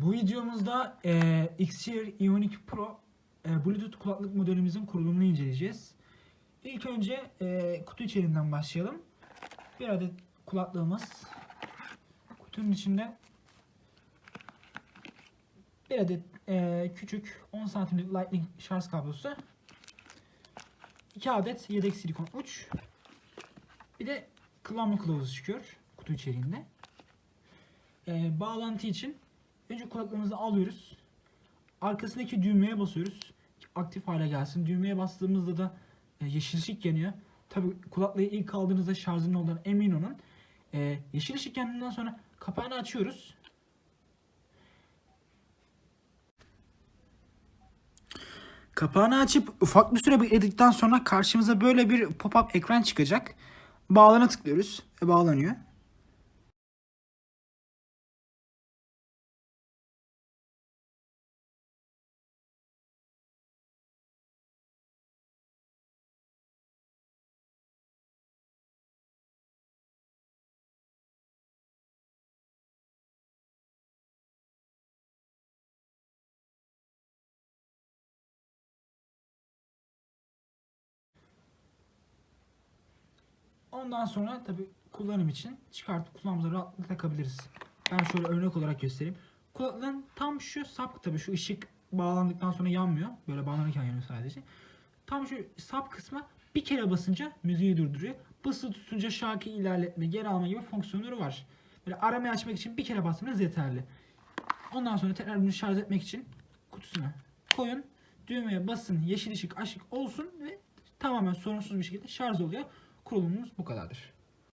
Bu videomuzda e, Xear Ionic Pro e, Bluetooth kulaklık modelimizin kurulumunu inceleyeceğiz. İlk önce e, kutu içeriğinden başlayalım. Bir adet kulaklığımız. Kutunun içinde bir adet e, küçük 10 santimlik Lightning şarj kablosu. 2 adet yedek silikon uç. Bir de kullanma kılavuzu çıkıyor kutu içeriğinde. E, bağlantı için önce kulaklığımızı alıyoruz. Arkasındaki düğmeye basıyoruz. Aktif hale gelsin. Düğmeye bastığımızda da e, yeşil ışık yanıyor. Tabi kulaklığı ilk aldığınızda şarjının olduğundan emin olun. E, yeşil ışık yandıktan sonra kapağını açıyoruz. Kapağını açıp ufak bir süre bekledikten sonra karşımıza böyle bir pop-up ekran çıkacak. Bağlana tıklıyoruz ve bağlanıyor. Ondan sonra tabi kullanım için çıkartıp kulağımıza rahatlıkla takabiliriz. Ben şöyle örnek olarak göstereyim. Kulaklığın tam şu sap tabi şu ışık bağlandıktan sonra yanmıyor. Böyle bağlanırken yanıyor sadece. Tam şu sap kısmı bir kere basınca müziği durduruyor. Basılı tutunca şarkı ilerletme, geri alma gibi fonksiyonları var. Böyle aramayı açmak için bir kere basmanız yeterli. Ondan sonra tekrar bunu şarj etmek için kutusuna koyun. Düğmeye basın, yeşil ışık açık olsun ve tamamen sorunsuz bir şekilde şarj oluyor. Kurulumumuz bu kadardır.